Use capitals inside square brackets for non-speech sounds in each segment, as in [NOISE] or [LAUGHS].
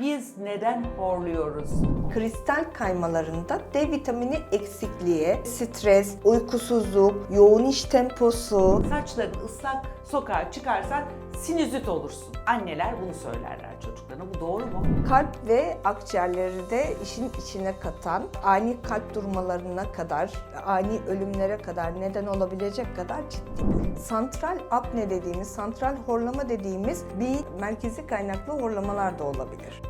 Biz neden horluyoruz? Kristal kaymalarında D vitamini eksikliği, stres, uykusuzluk, yoğun iş temposu, Saçların ıslak, sokağa çıkarsan sinüzit olursun. Anneler bunu söylerler çocuklarına. Bu doğru mu? kalp ve akciğerleri de işin içine katan, ani kalp durmalarına kadar, ani ölümlere kadar neden olabilecek kadar ciddi. Santral apne dediğimiz, santral horlama dediğimiz bir merkezi kaynaklı horlamalar da olabilir.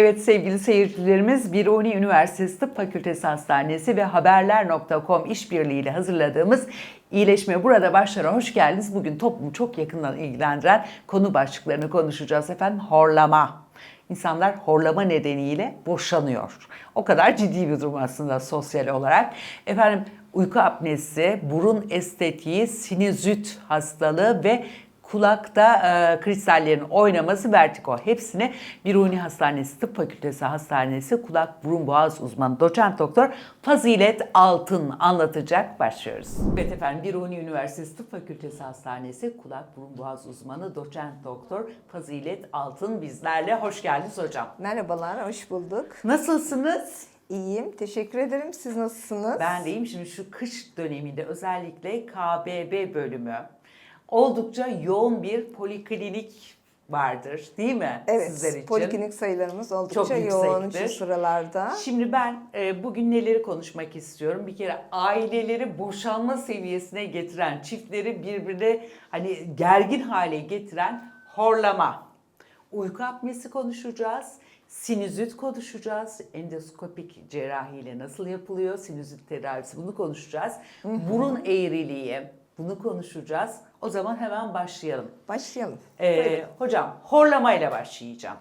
Evet sevgili seyircilerimiz Biruni Üniversitesi Tıp Fakültesi Hastanesi ve Haberler.com işbirliğiyle hazırladığımız İyileşme Burada Başlara hoş geldiniz. Bugün toplumu çok yakından ilgilendiren konu başlıklarını konuşacağız efendim. Horlama. İnsanlar horlama nedeniyle boşanıyor. O kadar ciddi bir durum aslında sosyal olarak. Efendim uyku apnesi, burun estetiği, sinüzit hastalığı ve kulakta e, kristallerin oynaması vertigo. Hepsini Biruni Hastanesi Tıp Fakültesi Hastanesi kulak burun boğaz uzmanı doçent doktor Fazilet Altın anlatacak. Başlıyoruz. Evet efendim Biruni Üniversitesi Tıp Fakültesi Hastanesi kulak burun boğaz uzmanı doçent doktor Fazilet Altın bizlerle. Hoş geldiniz hocam. Merhabalar, hoş bulduk. Nasılsınız? İyiyim, teşekkür ederim. Siz nasılsınız? Ben deyim şimdi şu kış döneminde özellikle KBB bölümü oldukça yoğun bir poliklinik vardır değil mi Evet, sizler için? poliklinik sayılarımız Çok oldukça yoğun yüksektir. şu sıralarda. Şimdi ben e, bugün neleri konuşmak istiyorum? Bir kere aileleri boşanma seviyesine getiren, çiftleri birbirine hani gergin hale getiren horlama. Uyku apnesi konuşacağız. Sinüzit konuşacağız. Endoskopik cerrahiyle nasıl yapılıyor? Sinüzit tedavisi bunu konuşacağız. Burun eğriliği bunu konuşacağız. O zaman hemen başlayalım. Başlayalım. Ee, hocam horlamayla başlayacağım.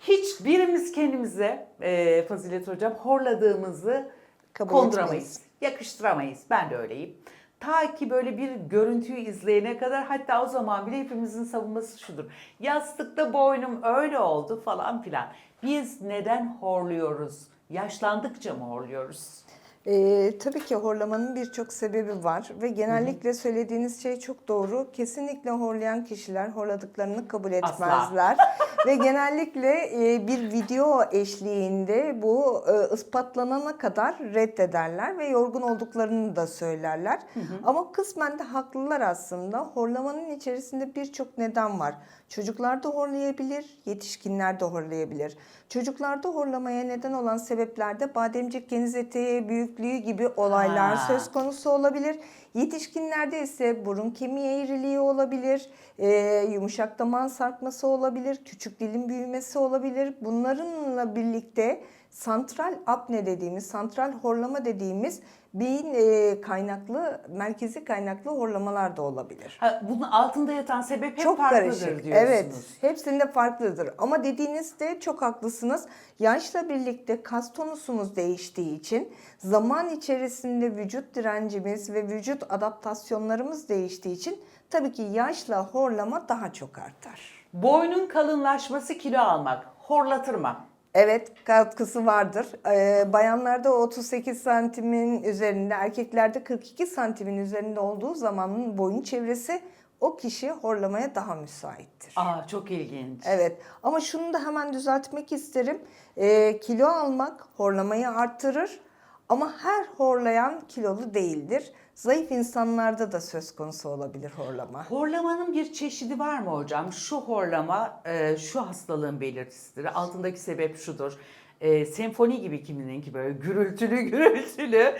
Hiç birimiz kendimize e, Fazilet Hocam horladığımızı Kabul konduramayız. etmeyiz. Yakıştıramayız. Ben de öyleyim. Ta ki böyle bir görüntüyü izleyene kadar hatta o zaman bile hepimizin savunması şudur. Yastıkta boynum öyle oldu falan filan. Biz neden horluyoruz? Yaşlandıkça mı horluyoruz? Ee, tabii ki horlamanın birçok sebebi var ve genellikle söylediğiniz şey çok doğru. Kesinlikle horlayan kişiler horladıklarını kabul etmezler. [LAUGHS] ve genellikle e, bir video eşliğinde bu e, ispatlanana kadar reddederler ve yorgun olduklarını da söylerler. Ama kısmen de haklılar aslında. Horlamanın içerisinde birçok neden var. Çocuklar da horlayabilir, yetişkinler de horlayabilir. Çocuklarda horlamaya neden olan sebeplerde bademcik geniz eteği büyüklüğü gibi olaylar Ha. söz konusu olabilir. Yetişkinlerde ise burun kemiği eğriliği olabilir, e, yumuşak damağın sarkması olabilir, küçük dilin büyümesi olabilir. Bunlarınla birlikte santral apne dediğimiz, santral horlama dediğimiz beyin e, kaynaklı, merkezi kaynaklı horlamalar da olabilir. Ha, bunun altında yatan sebep hep Çok farklıdır karışık. diyorsunuz. Evet. Hepsinde farklıdır. Ama dediğinizde çok haklısınız. Yaşla birlikte kas tonusumuz değiştiği için zaman içerisinde vücut direncimiz ve vücut adaptasyonlarımız değiştiği için tabii ki yaşla horlama daha çok artar. Boynun kalınlaşması kilo almak horlatır mı? Evet katkısı vardır. Ee, bayanlarda 38 santimin üzerinde, erkeklerde 42 santimin üzerinde olduğu zamanın boyun çevresi o kişi horlamaya daha müsaittir. Aa çok ilginç. Evet ama şunu da hemen düzeltmek isterim. Ee, kilo almak horlamayı artırır ama her horlayan kilolu değildir. Zayıf insanlarda da söz konusu olabilir horlama. Horlamanın bir çeşidi var mı hocam? Şu horlama e, şu hastalığın belirtisidir. Altındaki sebep şudur. E, senfoni gibi kimininki böyle gürültülü [LAUGHS] gürültülü.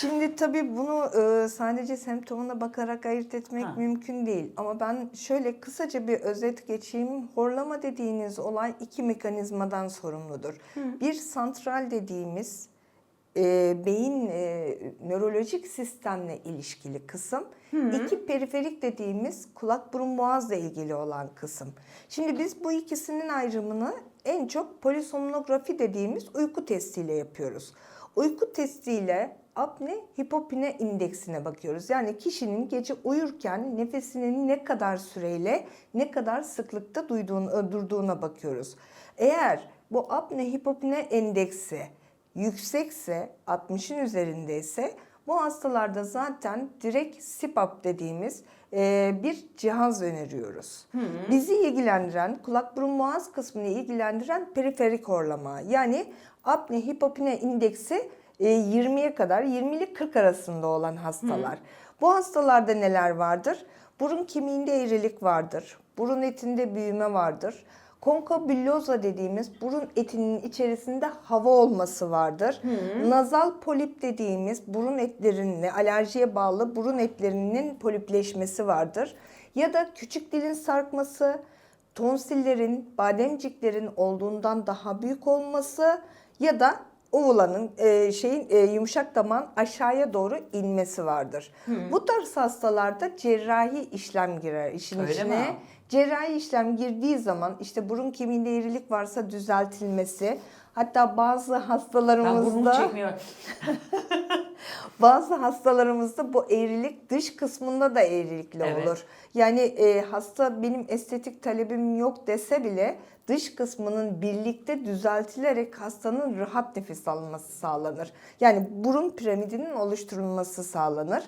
Şimdi tabii bunu e, sadece semptomuna bakarak ayırt etmek Ha. mümkün değil. Ama ben şöyle kısaca bir özet geçeyim. Horlama dediğiniz olay iki mekanizmadan sorumludur. Bir santral dediğimiz e, beyin e, nörolojik sistemle ilişkili kısım. İki periferik dediğimiz kulak burun boğazla ilgili olan kısım. Şimdi biz bu ikisinin ayrımını en çok polisomnografi dediğimiz uyku testiyle yapıyoruz. Uyku testiyle apne hipopine indeksine bakıyoruz. Yani kişinin gece uyurken nefesinin ne kadar süreyle ne kadar sıklıkta duyduğunu, durduğuna bakıyoruz. Eğer bu apne hipopine endeksi yüksekse 60'ın üzerindeyse bu hastalarda zaten direkt CPAP dediğimiz e, bir cihaz öneriyoruz. Bizi ilgilendiren, kulak burun boğaz kısmını ilgilendiren periferik horlama. Yani apne hipopne indeksi e, 20'ye kadar 20 ile 40 arasında olan hastalar. Bu hastalarda neler vardır? Burun kemiğinde eğrilik vardır. Burun etinde büyüme vardır. Konkabilloza dediğimiz burun etinin içerisinde hava olması vardır. Nazal polip dediğimiz burun etlerinin alerjiye bağlı burun etlerinin polipleşmesi vardır. Ya da küçük dilin sarkması, tonsillerin, bademciklerin olduğundan daha büyük olması ya da ovulanın e, şeyin e, yumuşak damağın aşağıya doğru inmesi vardır. Bu tarz hastalarda cerrahi işlem girer işin Öyle içine. mi? Cerrahi işlem girdiği zaman işte burun kemiğinde eğrilik varsa düzeltilmesi, hatta bazı Ben burnumu hastalarımızda çekmiyorum. [LAUGHS] bazı hastalarımızda bu eğrilik dış kısmında da eğrilikli Evet. olur. Yani e, hasta benim estetik talebim yok dese bile dış kısmının birlikte düzeltilerek hastanın rahat nefes alması sağlanır. Yani burun piramidinin oluşturulması sağlanır.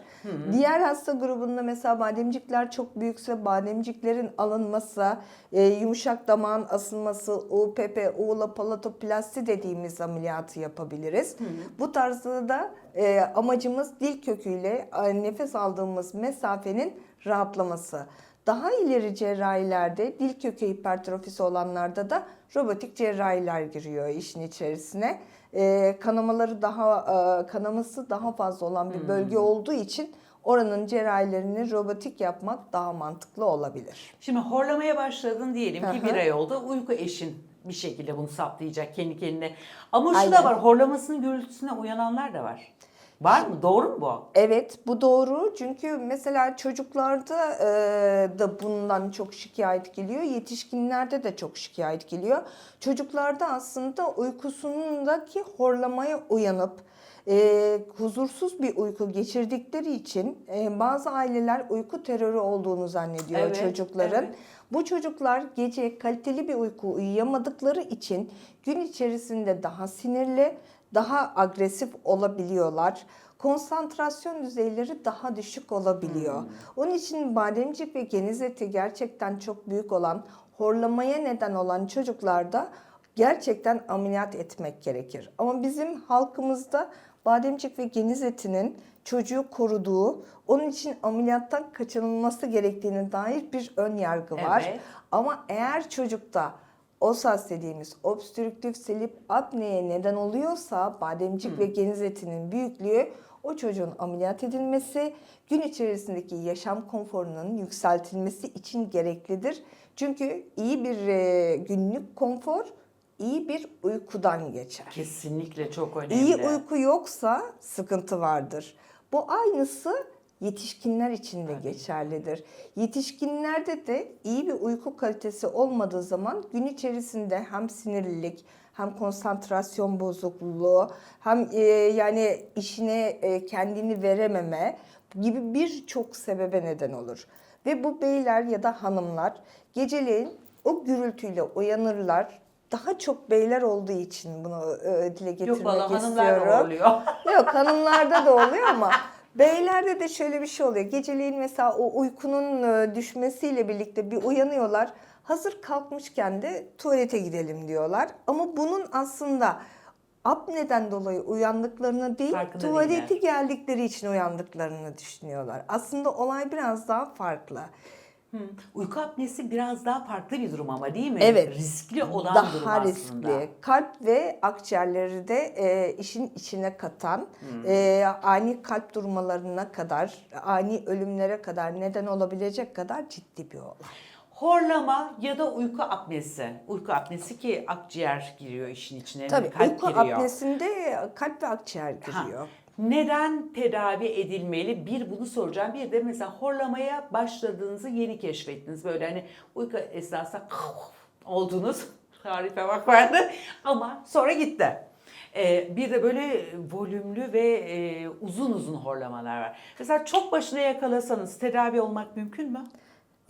Diğer hasta grubunda mesela bademcikler çok büyükse bademciklerin alınması, e, yumuşak damağın asılması, UPP, uğula palatoplasti dediğimiz ameliyatı yapabiliriz. Bu tarzda da e, amacımız dil köküyle e, nefes aldığımız mesafenin rahatlaması. Daha ileri cerrahilerde dil kökü hipertrofisi olanlarda da robotik cerrahiler giriyor işin içerisine. E, kanamaları daha e, kanaması daha fazla olan bir bölge olduğu için oranın cerrahilerini robotik yapmak daha mantıklı olabilir. Şimdi horlamaya başladın diyelim ki bir ay oldu. Uyku eşin bir şekilde bunu saptayacak kendi kendine. Ama şu Aynen. da var horlamasının gürültüsüne uyananlar da var. Var mı? Doğru mu bu? Evet bu doğru çünkü mesela çocuklarda e, da bundan çok şikayet geliyor. Yetişkinlerde de çok şikayet geliyor. Çocuklarda aslında uykusundaki horlamaya uyanıp e, huzursuz bir uyku geçirdikleri için e, bazı aileler uyku terörü olduğunu zannediyor Evet, çocukların. evet. Bu çocuklar gece kaliteli bir uyku uyuyamadıkları için gün içerisinde daha sinirli, daha agresif olabiliyorlar. Konsantrasyon düzeyleri daha düşük olabiliyor. Onun için bademcik ve geniz eti gerçekten çok büyük olan, horlamaya neden olan çocuklarda gerçekten ameliyat etmek gerekir. Ama bizim halkımızda bademcik ve geniz etinin çocuğu koruduğu, onun için ameliyattan kaçınılması gerektiğine dair bir ön yargı var. Evet. Ama eğer çocukta OSAS dediğimiz obstrüktif selip apneye neden oluyorsa bademcik ve geniz etinin büyüklüğü o çocuğun ameliyat edilmesi gün içerisindeki yaşam konforunun yükseltilmesi için gereklidir. Çünkü iyi bir e, günlük konfor iyi bir uykudan geçer. Kesinlikle çok önemli. İyi uyku yoksa sıkıntı vardır. Bu aynısı yetişkinler için de geçerlidir. Yetişkinlerde de iyi bir uyku kalitesi olmadığı zaman gün içerisinde hem sinirlilik, hem konsantrasyon bozukluğu, hem e, yani işine e, kendini verememe gibi birçok sebebe neden olur. Ve bu beyler ya da hanımlar geceleyin o gürültüyle uyanırlar. Daha çok beyler olduğu için bunu e, dile getirmek Yok valla hanımlar da horluyor. [LAUGHS] Yok hanımlarda da oluyor ama beylerde de şöyle bir şey oluyor. Geceleyin mesela o uykunun e, düşmesiyle birlikte bir uyanıyorlar. Hazır kalkmışken de tuvalete gidelim diyorlar. Ama bunun aslında apneden dolayı uyandıklarını değil, Farkında tuvaleti değiller. geldikleri için uyandıklarını düşünüyorlar. Aslında olay biraz daha farklı. Hı. Uyku apnesi biraz daha farklı bir durum ama değil mi? Evet. Riskli olan daha durum aslında. riskli. Kalp ve akciğerleri de e, işin içine katan, Hmm. e, ani kalp durmalarına kadar, ani ölümlere kadar neden olabilecek kadar ciddi bir olay. Horlama ya da uyku apnesi. Uyku apnesi ki akciğer giriyor işin içine. Tabii kalp uyku giriyor. apnesinde kalp ve akciğer Ha, giriyor. Neden tedavi edilmeli? Bir bunu soracağım. Bir de mesela horlamaya başladığınızı yeni keşfettiniz. Böyle hani uyku esnasında [LAUGHS] oldunuz. [LAUGHS] Tarife bak vardı. Ama sonra gitti. Ee, bir de böyle volümlü ve e, uzun uzun horlamalar var. Mesela çok başına yakalasanız tedavi olmak mümkün mü?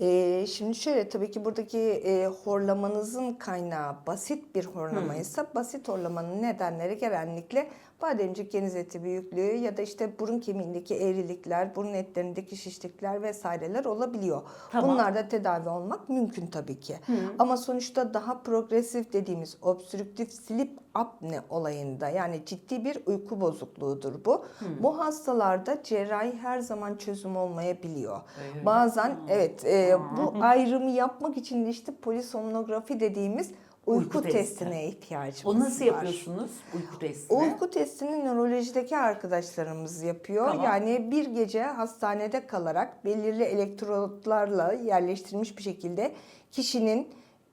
Ee, şimdi şöyle tabii ki buradaki e, horlamanızın kaynağı basit bir horlamaysa basit horlamanın nedenleri genellikle bademcik geniz eti büyüklüğü ya da işte burun kemiğindeki eğrilikler, burun etlerindeki şişlikler vesaireler olabiliyor. Tamam. Bunlarda tedavi olmak mümkün tabii ki. Ama sonuçta daha progresif dediğimiz obstrüktif sleep apne olayında yani ciddi bir uyku bozukluğudur bu. Bu hastalarda cerrahi her zaman çözüm olmayabiliyor. Öyle. Bazen evet e, bu ayrımı yapmak için işte polisomnografi dediğimiz uyku, Uyku testi. testine ihtiyacımız O nasıl var. yapıyorsunuz uyku testini? Uyku testini nörolojideki arkadaşlarımız yapıyor. Tamam. Yani bir gece hastanede kalarak belirli elektrotlarla yerleştirilmiş bir şekilde kişinin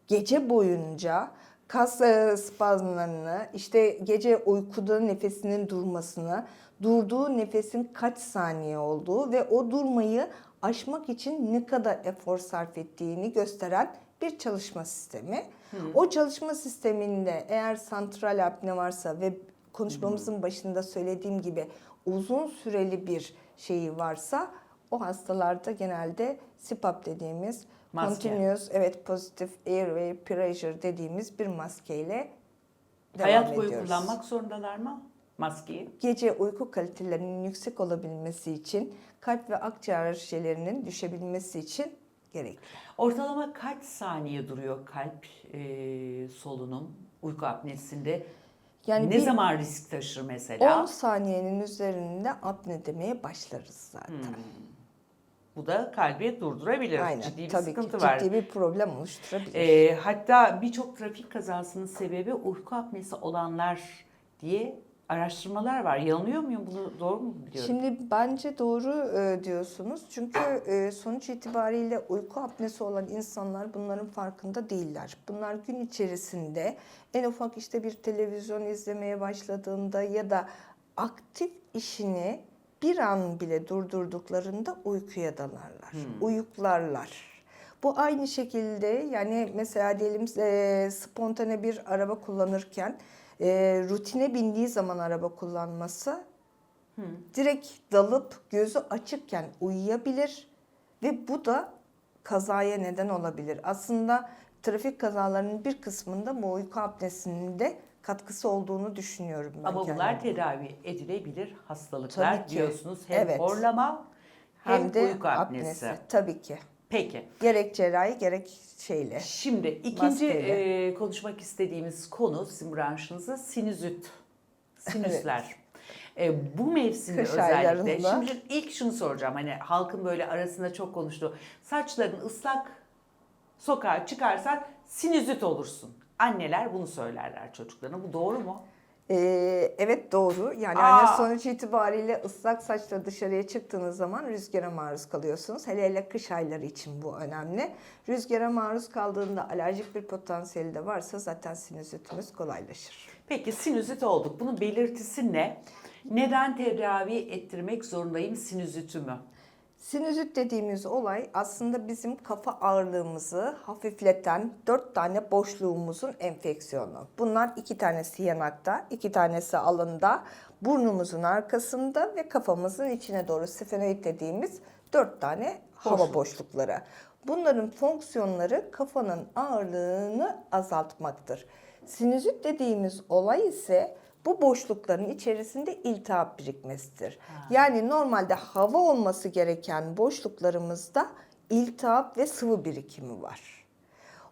gece boyunca kas e, spazmlarını, işte gece uykuda nefesinin durmasını, durduğu nefesin kaç saniye olduğu ve o durmayı aşmak için ne kadar efor sarf ettiğini gösteren bir çalışma sistemi. O çalışma sisteminde eğer santral apne varsa ve konuşmamızın başında söylediğim gibi uzun süreli bir şeyi varsa o hastalarda genelde CPAP dediğimiz Maske. continuous evet positive airway pressure dediğimiz bir maskeyle devam Hayat boyu ediyoruz. kullanmak zorundalar mı maskeyi? Gece uyku kalitelerinin yüksek olabilmesi için kalp ve akciğer şişelerinin düşebilmesi için gerekli. Ortalama kaç saniye duruyor kalp e, solunum uyku apnesinde? Yani ne bir- zaman risk taşır mesela? 10 saniyenin üzerinde apne demeye başlarız zaten. Bu da kalbi durdurabilir. Aynen. Ciddi bir Tabii sıkıntı ki var. ciddi bir problem oluşturabilir. E, hatta birçok trafik kazasının sebebi uyku apnesi olanlar diye araştırmalar var. Yanılıyor muyum? Bunu doğru mu biliyorum? Şimdi bence doğru e, diyorsunuz. Çünkü e, sonuç itibariyle uyku apnesi olan insanlar bunların farkında değiller. Bunlar gün içerisinde en ufak işte bir televizyon izlemeye başladığında ya da aktif işini bir an bile durdurduklarında uykuya dalarlar. Uyuklarlar. Bu aynı şekilde yani mesela diyelim e, spontane bir araba kullanırken e, rutine bindiği zaman araba kullanması direkt dalıp gözü açıkken uyuyabilir ve bu da kazaya neden olabilir. Aslında trafik kazalarının bir kısmında bu uyku apnesinin de katkısı olduğunu düşünüyorum ben Ama bunlar tedavi edilebilir hastalıklar Tabii ki. diyorsunuz. Hem Evet. horlama hem, hem de uyku apnesi. Tabii ki. Peki. Gerek cerrahi gerek şeyle. Şimdi ikinci Maskeyle. e, konuşmak istediğimiz konu sizin branşınızda sinüzit. Sinüsler. E, bu mevsimde Kış özellikle. Şimdi ilk şunu soracağım. Hani halkın böyle arasında çok konuştuğu. Saçların ıslak sokağa çıkarsan sinüzit olursun. Anneler bunu söylerler çocuklarına. Bu doğru mu? Ee, evet doğru. Yani Aa. hani sonuç itibariyle ıslak saçla dışarıya çıktığınız zaman rüzgara maruz kalıyorsunuz. Hele hele kış ayları için bu önemli. Rüzgara maruz kaldığında alerjik bir potansiyeli de varsa zaten sinüzitimiz kolaylaşır. Peki sinüzit olduk. Bunun belirtisi ne? Neden tedavi ettirmek zorundayım sinüzitümü? Sinüzit dediğimiz olay aslında bizim kafa ağırlığımızı hafifleten dört tane boşluğumuzun enfeksiyonu. Bunlar iki tanesi yanakta, iki tanesi alında, burnumuzun arkasında ve kafamızın içine doğru sfenoid dediğimiz dört tane hava Boşluk. boşlukları. Bunların fonksiyonları kafanın ağırlığını azaltmaktır. Sinüzit dediğimiz olay ise bu boşlukların içerisinde iltihap birikmesidir. Yani normalde hava olması gereken boşluklarımızda iltihap ve sıvı birikimi var.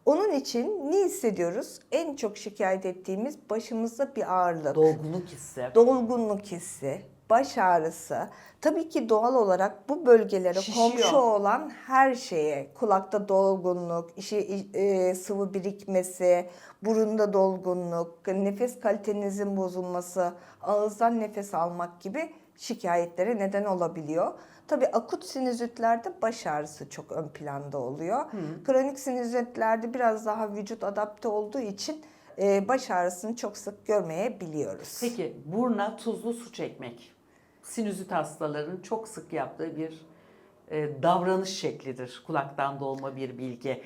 Onun için ne hissediyoruz? En çok şikayet ettiğimiz başımızda bir ağırlık Dolgunluk hissi. dolgunluk hissi, baş ağrısı. Tabii ki doğal olarak bu bölgelere Şişiyor. komşu olan her şeye, kulakta dolgunluk, işi, e, sıvı birikmesi, burunda dolgunluk, nefes kalitenizin bozulması, ağızdan nefes almak gibi şikayetlere neden olabiliyor. Tabii akut sinüzitlerde baş ağrısı çok ön planda oluyor. Kronik sinüzitlerde biraz daha vücut adapte olduğu için e, baş ağrısını çok sık görmeyebiliyoruz. Peki burna tuzlu su çekmek sinüzit hastaların çok sık yaptığı bir e, davranış şeklidir. Kulaktan dolma bir bilgi.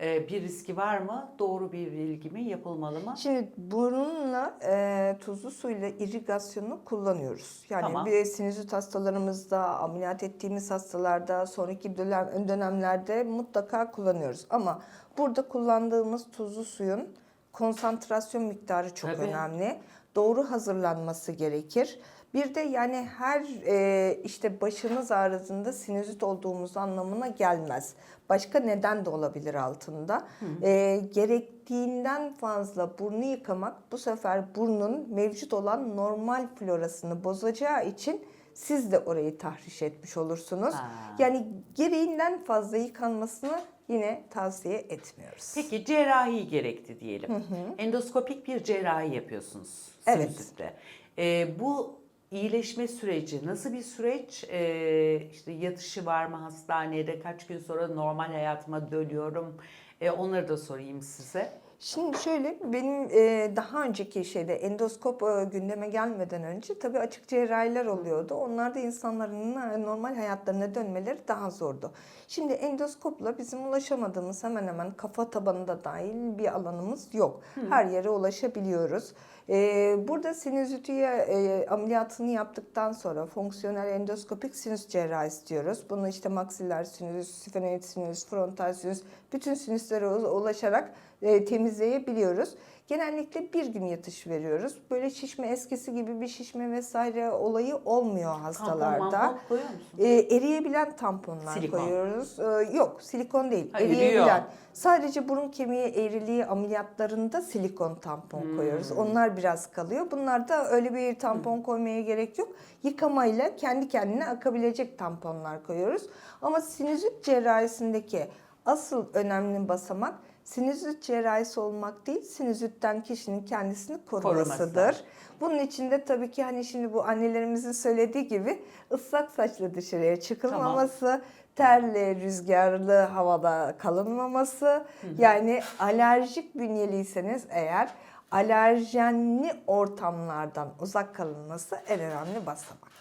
e, bir riski var mı? Doğru bir bilgi mi? Yapılmalı mı? Şimdi burunla e, tuzlu suyla irigasyonu kullanıyoruz. Yani Tamam. bir sinüzit hastalarımızda, ameliyat ettiğimiz hastalarda, sonraki dönem, dönemlerde mutlaka kullanıyoruz. Ama burada kullandığımız tuzlu suyun konsantrasyon miktarı çok Tabii. önemli. Doğru hazırlanması gerekir. Bir de yani her e, işte başınız ağrıdığında sinüzit olduğumuz anlamına gelmez. Başka neden de olabilir altında. E, gerektiğinden fazla burnu yıkamak bu sefer burnun mevcut olan normal florasını bozacağı için siz de orayı tahriş etmiş olursunuz. Ha. Yani gereğinden fazla yıkanmasını yine tavsiye etmiyoruz. Peki cerrahi gerekti diyelim. Endoskopik bir cerrahi yapıyorsunuz Evet. sinüzitte. E, bu iyileşme süreci nasıl bir süreç? E, işte yatışı var mı hastanede? Kaç gün sonra normal hayatıma dönüyorum? E, onları da sorayım size. Şimdi şöyle benim e, daha önceki şeyde endoskop e, gündeme gelmeden önce tabii açık cerrahiler oluyordu. Onlarda insanların e, normal hayatlarına dönmeleri daha zordu. Şimdi endoskopla bizim ulaşamadığımız hemen hemen kafa tabanında dahil bir alanımız yok. Her yere ulaşabiliyoruz. E, burada sinüzitiye e, ameliyatını yaptıktan sonra fonksiyonel endoskopik sinüs cerrahisi diyoruz. Bunu işte maksiller sinüs, sifenoid sinüs, frontal sinüs bütün sinüslere ulaşarak e, temizleyebiliyoruz. Genellikle bir gün yatış veriyoruz. Böyle şişme eskisi gibi bir şişme vesaire olayı olmuyor hastalarda. Tampon koyuyor musun? E, eriyebilen tamponlar Silikon. koyuyoruz. E, yok silikon değil. Ha, eriyebilen. eriyor. Sadece burun kemiği eğriliği ameliyatlarında silikon tampon Hmm. koyuyoruz. Onlar biraz kalıyor. Bunlarda öyle bir tampon koymaya gerek yok. Yıkamayla kendi kendine akabilecek tamponlar koyuyoruz. Ama sinüzit cerrahisindeki asıl önemli basamak sinüzit cerrahisi olmak değil, sinüzitten kişinin kendisini korumasıdır. Koruması. Bunun için de tabii ki hani şimdi bu annelerimizin söylediği gibi ıslak saçla dışarıya çıkılmaması, terli, rüzgarlı havada kalınmaması, yani alerjik bünyeliyseniz eğer alerjenli ortamlardan uzak kalınması en önemli basamak.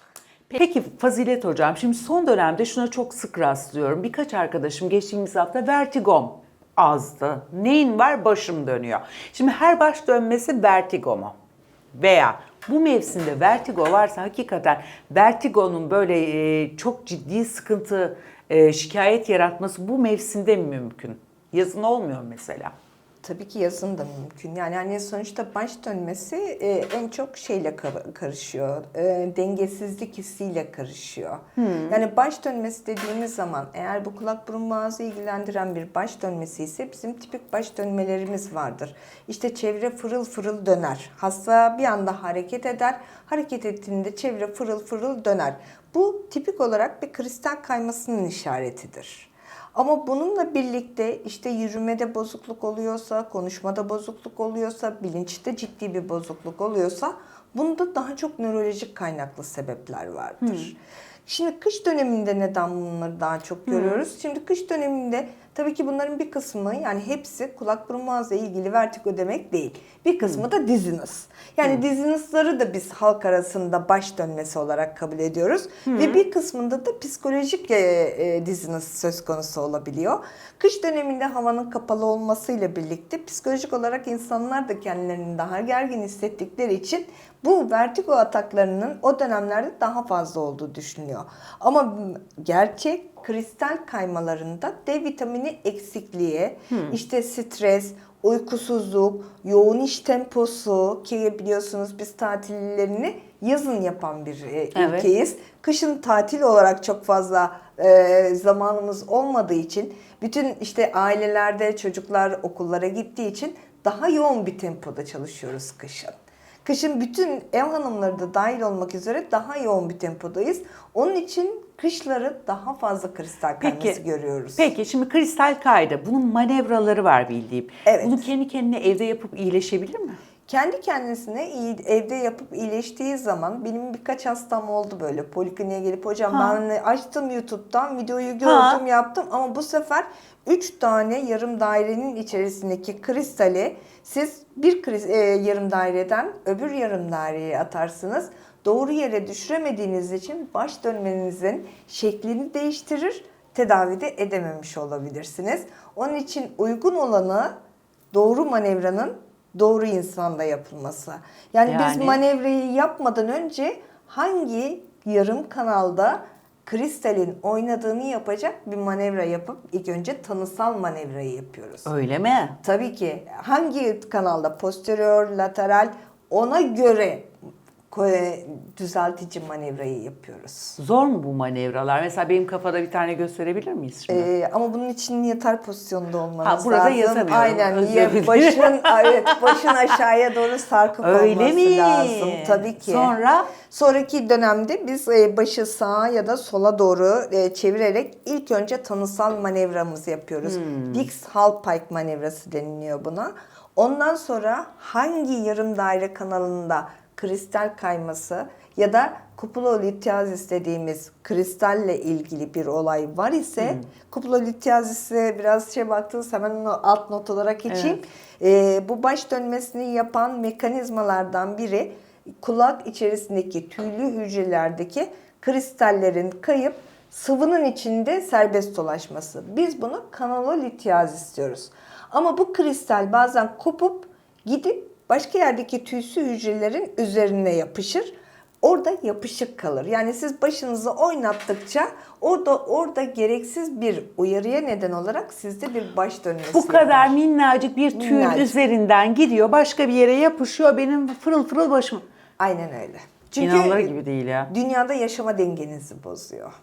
Peki Fazilet Hocam, şimdi son dönemde şuna çok sık rastlıyorum. Birkaç arkadaşım geçtiğimiz hafta vertigom azdı. Neyin var? Başım dönüyor. Şimdi her baş dönmesi vertigo mu? Veya bu mevsimde vertigo varsa hakikaten vertigonun böyle e, çok ciddi sıkıntı, e, şikayet yaratması bu mevsimde mümkün? Yazın olmuyor mesela. Tabii ki yazın da mümkün. Yani hani sonuçta baş dönmesi e, en çok şeyle ka- karışıyor. E, dengesizlik hissiyle karışıyor. Yani baş dönmesi dediğimiz zaman eğer bu kulak burun boğazı ilgilendiren bir baş dönmesi ise bizim tipik baş dönmelerimiz vardır. İşte çevre fırıl fırıl döner. Hasta bir anda hareket eder. Hareket ettiğinde çevre fırıl fırıl döner. Bu tipik olarak bir kristal kaymasının işaretidir. Ama bununla birlikte işte yürümede bozukluk oluyorsa, konuşmada bozukluk oluyorsa, bilinçte ciddi bir bozukluk oluyorsa bunda daha çok nörolojik kaynaklı sebepler vardır. Şimdi kış döneminde neden bunları daha çok görüyoruz? Şimdi kış döneminde tabii ki bunların bir kısmı yani hepsi kulak burun boğazla ilgili vertigo demek değil. Bir kısmı da dizziness. Yani dizziness'ları da biz halk arasında baş dönmesi olarak kabul ediyoruz. Ve bir kısmında da psikolojik e, e, dizziness söz konusu olabiliyor. Kış döneminde havanın kapalı olmasıyla birlikte psikolojik olarak insanlar da kendilerini daha gergin hissettikleri için bu vertigo ataklarının o dönemlerde daha fazla olduğu düşünülüyor. Ama gerçek kristal kaymalarında D vitamini eksikliği, işte stres, uykusuzluk, yoğun iş temposu ki biliyorsunuz biz tatillerini yazın yapan bir e, Evet. ülkeyiz. Kışın tatil olarak çok fazla e, zamanımız olmadığı için bütün işte ailelerde çocuklar okullara gittiği için daha yoğun bir tempoda çalışıyoruz kışın. Kışın bütün ev hanımları da dahil olmak üzere daha yoğun bir tempodayız. Onun için kışları daha fazla kristal kayması Peki. görüyoruz. Peki şimdi kristal kaydı. Bunun manevraları var bildiğim. Evet. Bunu kendi kendine evde yapıp iyileşebilir mi? Kendi kendisine iyi, evde yapıp iyileştiği zaman benim birkaç hastam oldu böyle polikliniğe gelip hocam Ha. ben açtım YouTube'dan videoyu gördüm Ha. yaptım ama bu sefer 3 tane yarım dairenin içerisindeki kristali siz bir kris- e, yarım daireden öbür yarım daireye atarsınız. Doğru yere düşüremediğiniz için baş dönmenizin şeklini değiştirir tedavide edememiş olabilirsiniz. Onun için uygun olanı doğru manevranın doğru insanda yapılması. Yani, Yani? biz manevrayı yapmadan önce hangi yarım kanalda kristalin oynadığını yapacak bir manevra yapıp ilk önce tanısal manevrayı yapıyoruz. Öyle mi? Tabii ki hangi kanalda posterior, lateral ona göre düzeltici manevrayı yapıyoruz. Zor mu bu manevralar? Mesela benim kafada bir tane gösterebilir miyiz şimdi? Ee, ama bunun için yatar pozisyonda olmanız Ha, burada lazım. yazamıyorum. Aynen. Ya başın [LAUGHS] evet başın aşağıya doğru sarkıp Öyle olması mi? lazım tabii ki. Sonra? Sonraki dönemde biz e, başı sağa ya da sola doğru e, çevirerek ilk önce tanısal manevramızı yapıyoruz. Hmm. Dix Hallpike manevrası deniliyor buna. Ondan sonra hangi yarım daire kanalında kristal kayması ya da kupulolithiasis dediğimiz kristalle ilgili bir olay var ise Hmm. kupulolithiasis'e biraz şey baktınız hemen onu alt not olarak geçeyim. Ee, bu baş dönmesini yapan mekanizmalardan biri kulak içerisindeki tüylü hücrelerdeki kristallerin kayıp sıvının içinde serbest dolaşması. Biz bunu kanalolithiasis diyoruz. Ama bu kristal bazen kopup gidip başka yerdeki tüysü hücrelerin üzerine yapışır. Orada yapışık kalır. Yani siz başınızı oynattıkça orada orada gereksiz bir uyarıya neden olarak sizde bir baş dönmesi Bu kadar yapar. minnacık bir tüy Minnacık. üzerinden gidiyor, başka bir yere yapışıyor. Benim fırıl fırıl başım. Aynen öyle. Çünkü İnanılır gibi değil ya. dünyada yaşama dengenizi bozuyor.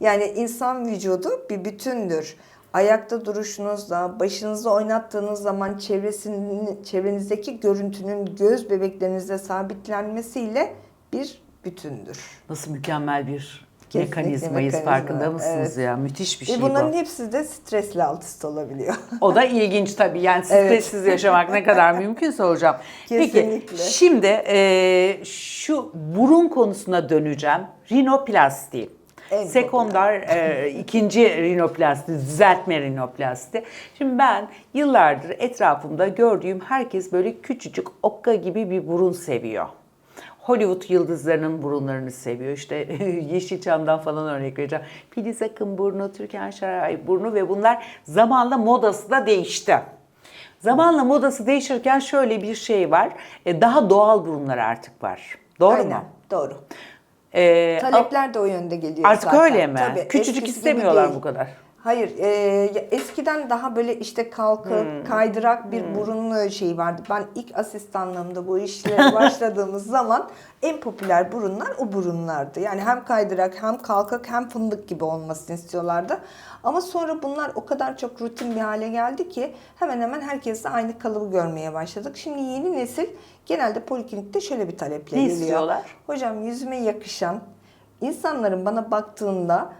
Yani insan vücudu bir bütündür. Ayakta duruşunuzla, başınızı oynattığınız zaman çevresinin, çevrenizdeki görüntünün göz bebeklerinizde sabitlenmesiyle bir bütündür. Nasıl mükemmel bir Kesinlikle mekanizmayız mekanizma, farkında mısınız evet. ya? Müthiş bir şey Ve bunların bu. hepsi de stresle alt üst olabiliyor. [LAUGHS] O da ilginç tabii. Yani Evet. stressiz yaşamak ne kadar mümkünse hocam. Peki Kesinlikle. şimdi e, şu burun konusuna döneceğim. Rinoplasti. En Sekonder e, ikinci rinoplasti, düzeltme rinoplasti. Şimdi ben yıllardır etrafımda gördüğüm herkes böyle küçücük okka gibi bir burun seviyor. Hollywood yıldızlarının burunlarını seviyor. İşte [LAUGHS] Yeşilçam'dan falan örnek vereceğim. Filiz Akın burnu, Türkan Şaray burnu ve bunlar zamanla modası da değişti. Zamanla modası değişirken şöyle bir şey var. E, Daha doğal burunlar artık var. Doğru Aynen, mu? doğru. E, Talepler de o yönde geliyor Artık zaten. öyle mi? Tabii, Küçücük eskisi gibi istemiyorlar değil. bu kadar. Hayır, e, eskiden daha böyle işte kalkıp Hmm. kaydırak bir burunlu şey vardı. Ben ilk asistanlığımda bu işlere [LAUGHS] başladığımız zaman en popüler burunlar o burunlardı. Yani hem kaydırak hem kalkık hem fındık gibi olmasını istiyorlardı. Ama sonra bunlar o kadar çok rutin bir hale geldi ki hemen hemen herkes aynı kalıbı görmeye başladık. Şimdi yeni nesil genelde poliklinikte şöyle bir taleple Ne geliyor. istiyorlar? Hocam yüzüme yakışan, insanların bana baktığında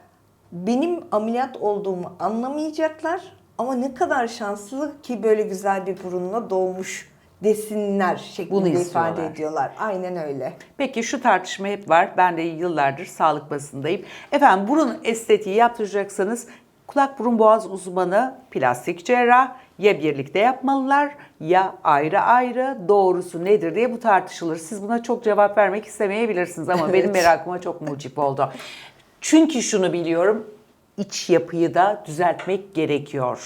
benim ameliyat olduğumu anlamayacaklar ama ne kadar şanslı ki böyle güzel bir burunla doğmuş desinler şeklinde Bunu ifade ediyorlar. Aynen öyle. Peki şu tartışma hep var. Ben de yıllardır sağlık basındayım. Efendim burun estetiği yaptıracaksanız kulak burun boğaz uzmanı plastik cerrah ya birlikte yapmalılar ya ayrı ayrı doğrusu nedir diye bu tartışılır. Siz buna çok cevap vermek istemeyebilirsiniz ama benim merakıma çok mucip oldu. Çünkü şunu biliyorum iç yapıyı da düzeltmek gerekiyor.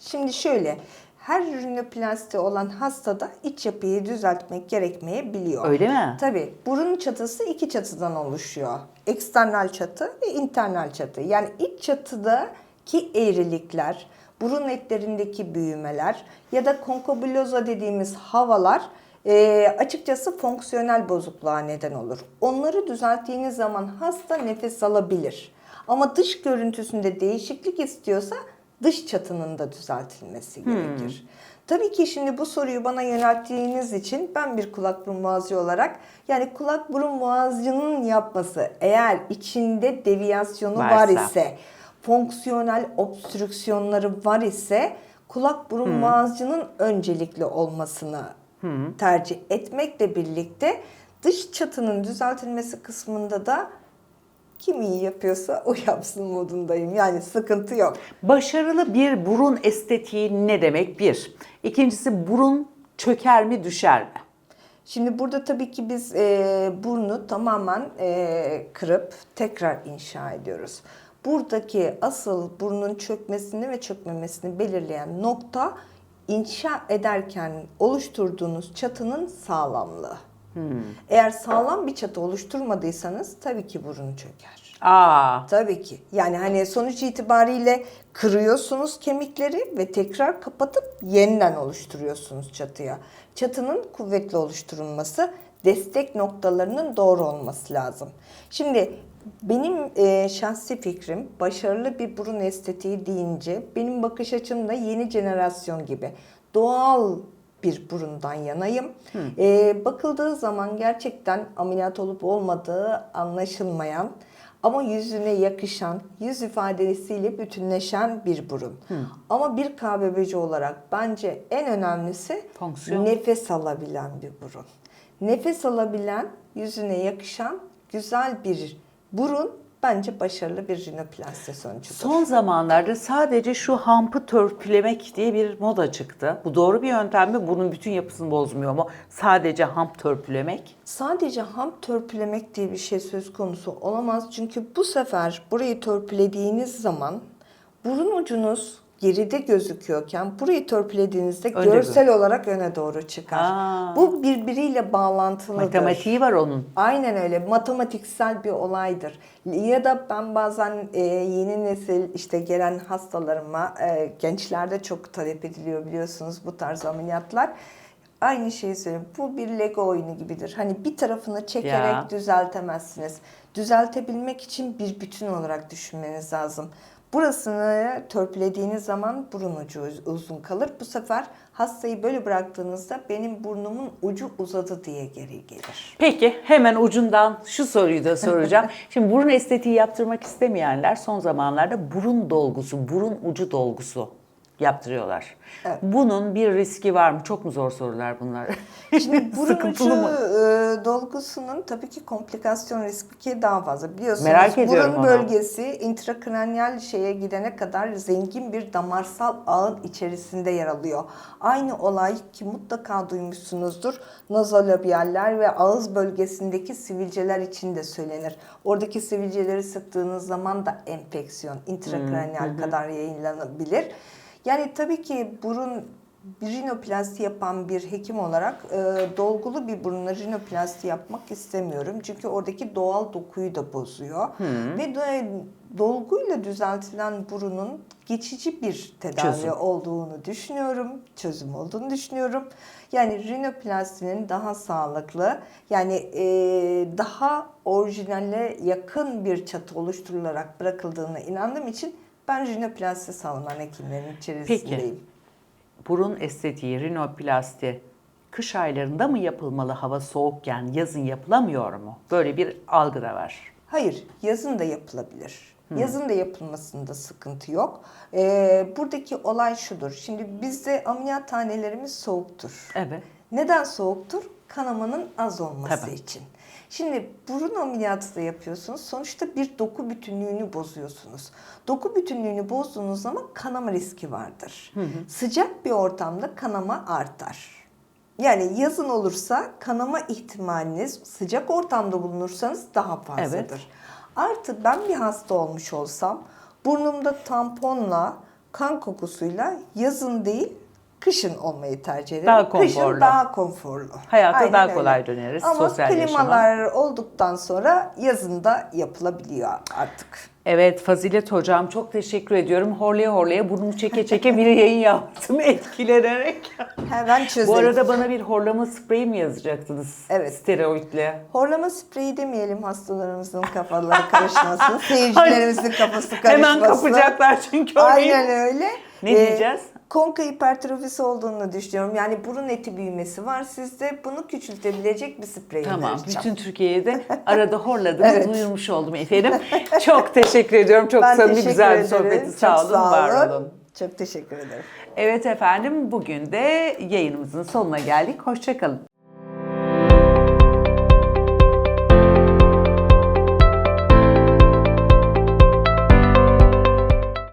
Şimdi şöyle her rinoplasti olan hastada iç yapıyı düzeltmek gerekmeyebiliyor. Öyle mi? Tabii. Burun çatısı iki çatıdan oluşuyor. Eksternal çatı ve internal çatı. Yani iç çatıdaki eğrilikler, burun etlerindeki büyümeler ya da konkobiloza dediğimiz havalar e, açıkçası fonksiyonel bozukluğa neden olur. Onları düzelttiğiniz zaman hasta nefes alabilir. Ama dış görüntüsünde değişiklik istiyorsa dış çatının da düzeltilmesi gerekir. Tabii ki şimdi bu soruyu bana yönelttiğiniz için ben bir kulak burun boğazcı olarak yani kulak burun boğazcının yapması eğer içinde deviyasyonu var Varsa. ise fonksiyonel obstrüksiyonları var ise kulak burun boğazcının öncelikli olmasını tercih etmekle birlikte dış çatının düzeltilmesi kısmında da kim iyi yapıyorsa o yapsın modundayım. Yani sıkıntı yok. Başarılı bir burun estetiği ne demek? Bir. İkincisi burun çöker mi düşer mi? Şimdi burada tabii ki biz e, burnu tamamen e, kırıp tekrar inşa ediyoruz. Buradaki asıl burnun çökmesini ve çökmemesini belirleyen nokta inşa ederken oluşturduğunuz çatının sağlamlığı. Eğer sağlam bir çatı oluşturmadıysanız tabii ki burun çöker. Aa, Tabii ki. Yani hani sonuç itibariyle kırıyorsunuz kemikleri ve tekrar kapatıp yeniden oluşturuyorsunuz çatıya. Çatının kuvvetli oluşturulması, destek noktalarının doğru olması lazım. Şimdi benim e, şahsi fikrim başarılı bir burun estetiği deyince benim bakış açım da yeni jenerasyon gibi doğal bir burundan yanayım. E, bakıldığı zaman gerçekten ameliyat olup olmadığı anlaşılmayan ama yüzüne yakışan, yüz ifadesiyle bütünleşen bir burun. Ama bir KBB'ci olarak bence en önemlisi Fonksiyon. nefes alabilen bir burun. Nefes alabilen, yüzüne yakışan güzel bir burun bence başarılı bir rinoplasti sonucudur. son zamanlarda sadece şu hampı törpülemek diye bir moda çıktı. Bu doğru bir yöntem mi? Bunun bütün yapısını bozmuyor mu? Sadece hamp törpülemek. Sadece ham törpülemek diye bir şey söz konusu olamaz. Çünkü bu sefer burayı törpülediğiniz zaman burun ucunuz geride gözüküyorken burayı törpülediğinizde Önde görsel olarak öne doğru çıkar. Aa. Bu birbiriyle bağlantılıdır. Matematiği var onun. Aynen öyle matematiksel bir olaydır. Ya da ben bazen e, yeni nesil işte gelen hastalarıma e, gençlerde çok talep ediliyor biliyorsunuz bu tarz ameliyatlar. Aynı şeyi söylüyorum. Bu bir Lego oyunu gibidir. Hani bir tarafını çekerek Ya. düzeltemezsiniz. Düzeltebilmek için bir bütün olarak düşünmeniz lazım. Burasını törpülediğiniz zaman burun ucu uz- uzun kalır. Bu sefer hastayı böyle bıraktığınızda benim burnumun ucu uzadı diye geri gelir. Peki hemen ucundan şu soruyu da soracağım. [LAUGHS] Şimdi burun estetiği yaptırmak istemeyenler son zamanlarda burun dolgusu, burun ucu dolgusu yaptırıyorlar. Evet. Bunun bir riski var mı? Çok mu zor sorular bunlar? [LAUGHS] Şimdi burun ucu e, dolgusunun tabii ki komplikasyon riski daha fazla. Biliyorsunuz Merak burun onu. bölgesi intrakraniyal şeye gidene kadar zengin bir damarsal ağın içerisinde yer alıyor. Aynı olay ki mutlaka duymuşsunuzdur. Nazolabiyaller ve ağız bölgesindeki sivilceler için de söylenir. Oradaki sivilceleri sıktığınız zaman da enfeksiyon intrakraniyal kadar yayınlanabilir. Yani tabii ki burun rinoplasti yapan bir hekim olarak e, dolgulu bir burunla rinoplasti yapmak istemiyorum. Çünkü oradaki doğal dokuyu da bozuyor. Ve do- dolguyla düzeltilen burunun geçici bir tedavi Çözüm. olduğunu düşünüyorum. Çözüm olduğunu düşünüyorum. Yani rinoplastinin daha sağlıklı yani e, daha orijinale yakın bir çatı oluşturularak bırakıldığına inandığım için ben rinoplasti savunan hekimlerin içerisindeyim. burun estetiği, rinoplasti kış aylarında mı yapılmalı hava soğukken, yazın yapılamıyor mu? Böyle bir algı da var. Hayır, yazın da yapılabilir. Yazın da yapılmasında sıkıntı yok. Ee, buradaki olay şudur. Şimdi bizde ameliyathanelerimiz soğuktur. Evet. Neden soğuktur? Kanamanın az olması Tabii. için. Şimdi burun ameliyatı da yapıyorsunuz. Sonuçta bir doku bütünlüğünü bozuyorsunuz. Doku bütünlüğünü bozduğunuz zaman kanama riski vardır. Sıcak bir ortamda kanama artar. Yani yazın olursa kanama ihtimaliniz sıcak ortamda bulunursanız daha fazladır. Evet. Artı ben bir hasta olmuş olsam burnumda tamponla kan kokusuyla yazın değil kışın olmayı tercih ederim. Daha konforlu. Kışın daha konforlu. Hayata daha kolay döneriz, Ama sosyal yaşama. klimalar olduktan sonra yazın da yapılabiliyor artık. Evet Fazilet Hocam çok teşekkür ediyorum. Horlaya horlaya burnumu çeke çeke bir yayın [LAUGHS] yaptım etkilenerek. Hemen çözelim. Bu arada bana bir horlama spreyi mi yazacaktınız? Evet. Steroidle. Horlama spreyi demeyelim hastalarımızın kafaları karışmasın. [LAUGHS] Seyircilerimizin kafası karışmasın. Hemen kapacaklar çünkü orayı. Aynen öyle. Ne Ee, diyeceğiz? Konka hipertrofisi olduğunu düşünüyorum. Yani burun eti büyümesi var sizde. Bunu küçültebilecek bir sprey Tamam. önereceğim. Bütün Türkiye'de arada horladığımı [LAUGHS] Evet. duyurmuş oldum efendim. Çok teşekkür ediyorum. Çok Ben samimi teşekkür güzel bir ederim. sohbeti. Çok Sağ olun, var olun. Çok teşekkür ederim. Evet efendim bugün de yayınımızın sonuna geldik. Hoşçakalın.